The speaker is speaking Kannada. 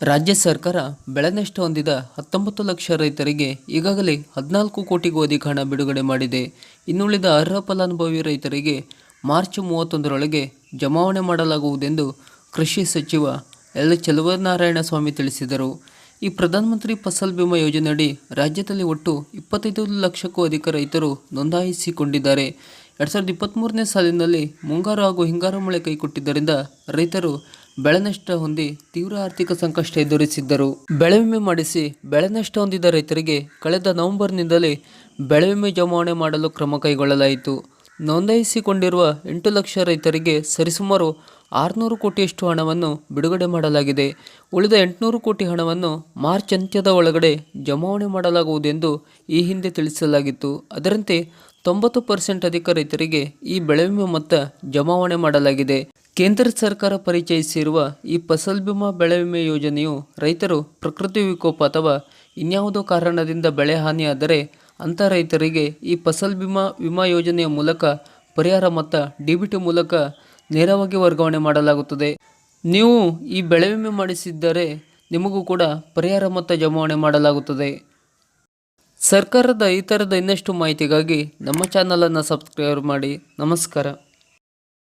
ರಾಜ್ಯ ಸರ್ಕಾರ ಬೆಳೆ ನಷ್ಟ ಹೊಂದಿದ ಹತ್ತೊಂಬತ್ತು ಲಕ್ಷ ರೈತರಿಗೆ ಈಗಾಗಲೇ ಹದಿನಾಲ್ಕು ಕೋಟಿಗೂ ಅಧಿಕ ಹಣ ಬಿಡುಗಡೆ ಮಾಡಿದೆ. ಇನ್ನುಳಿದ ಅರ್ಹ ಫಲಾನುಭವಿ ರೈತರಿಗೆ ಮಾರ್ಚ್ ಮೂವತ್ತೊಂದರೊಳಗೆ ಜಮಾವಣೆ ಮಾಡಲಾಗುವುದೆಂದು ಕೃಷಿ ಸಚಿವ ಎಲ್ ಚಲುವನಾರಾಯಣ ಸ್ವಾಮಿ ತಿಳಿಸಿದರು. ಈ ಪ್ರಧಾನಮಂತ್ರಿ ಫಸಲ್ ಬಿಮಾ ಯೋಜನೆಯಡಿ ರಾಜ್ಯದಲ್ಲಿ ಒಟ್ಟು ಇಪ್ಪತ್ತೈದು ಲಕ್ಷಕ್ಕೂ ಅಧಿಕ ರೈತರು ನೋಂದಾಯಿಸಿಕೊಂಡಿದ್ದಾರೆ. ಎರಡು ಸಾವಿರದ ಇಪ್ಪತ್ತ್ಮೂರನೇ ಸಾಲಿನಲ್ಲಿ ಮುಂಗಾರು ಹಾಗೂ ಹಿಂಗಾರು ಮಳೆ ಕೈಕೊಟ್ಟಿದ್ದರಿಂದ ರೈತರು ಬೆಳೆ ನಷ್ಟ ಹೊಂದಿ ತೀವ್ರ ಆರ್ಥಿಕ ಸಂಕಷ್ಟ ಎದುರಿಸಿದ್ದರು. ಬೆಳೆ ವಿಮೆ ಮಾಡಿಸಿ ಬೆಳೆ ನಷ್ಟ ಹೊಂದಿದ ರೈತರಿಗೆ ಕಳೆದ ನವೆಂಬರ್ನಿಂದಲೇ ಬೆಳೆ ವಿಮೆ ಜಮಾವಣೆ ಮಾಡಲು ಕ್ರಮ ಕೈಗೊಳ್ಳಲಾಯಿತು. ನೋಂದಾಯಿಸಿಕೊಂಡಿರುವ ಎಂಟು ಲಕ್ಷ ರೈತರಿಗೆ ಸರಿಸುಮಾರು ಆರುನೂರು ಕೋಟಿಯಷ್ಟು ಹಣವನ್ನು ಬಿಡುಗಡೆ ಮಾಡಲಾಗಿದೆ. ಉಳಿದ ಎಂಟುನೂರು ಕೋಟಿ ಹಣವನ್ನು ಮಾರ್ಚ್ ಅಂತ್ಯದ ಒಳಗಡೆ ಜಮಾವಣೆ ಮಾಡಲಾಗುವುದೆಂದು ಈ ಹಿಂದೆ ತಿಳಿಸಲಾಗಿತ್ತು. ಅದರಂತೆ ತೊಂಬತ್ತು ಪರ್ಸೆಂಟ್ ಅಧಿಕ ರೈತರಿಗೆ ಈ ಬೆಳೆ ವಿಮೆ ಮೊತ್ತ ಜಮಾವಣೆ ಮಾಡಲಾಗಿದೆ. ಕೇಂದ್ರ ಸರ್ಕಾರ ಪರಿಚಯಿಸಿರುವ ಈ ಫಸಲ್ ಬಿಮಾ ಬೆಳೆ ವಿಮೆ ಯೋಜನೆಯು ರೈತರು ಪ್ರಕೃತಿ ವಿಕೋಪ ಅಥವಾ ಇನ್ಯಾವುದೋ ಕಾರಣದಿಂದ ಬೆಳೆ ಹಾನಿಯಾದರೆ ಅಂಥ ರೈತರಿಗೆ ಈ ಫಸಲ್ ಬಿಮಾ ವಿಮಾ ಯೋಜನೆಯ ಮೂಲಕ ಪರಿಹಾರ ಮೊತ್ತ ಡಿ ಬಿ ಟಿ ಮೂಲಕ ನೇರವಾಗಿ ವರ್ಗಾವಣೆ ಮಾಡಲಾಗುತ್ತದೆ. ನೀವು ಈ ಬೆಳೆ ವಿಮೆ ಮಾಡಿಸಿದ್ದರೆ ನಿಮಗೂ ಕೂಡ ಪರಿಹಾರ ಮೊತ್ತ ಜಮಾವಣೆ ಮಾಡಲಾಗುತ್ತದೆ. ಸರ್ಕಾರದ ಈ ಥರದ ಇನ್ನಷ್ಟು ಮಾಹಿತಿಗಾಗಿ ನಮ್ಮ ಚಾನಲನ್ನು ಸಬ್ಸ್ಕ್ರೈಬ್ ಮಾಡಿ. ನಮಸ್ಕಾರ.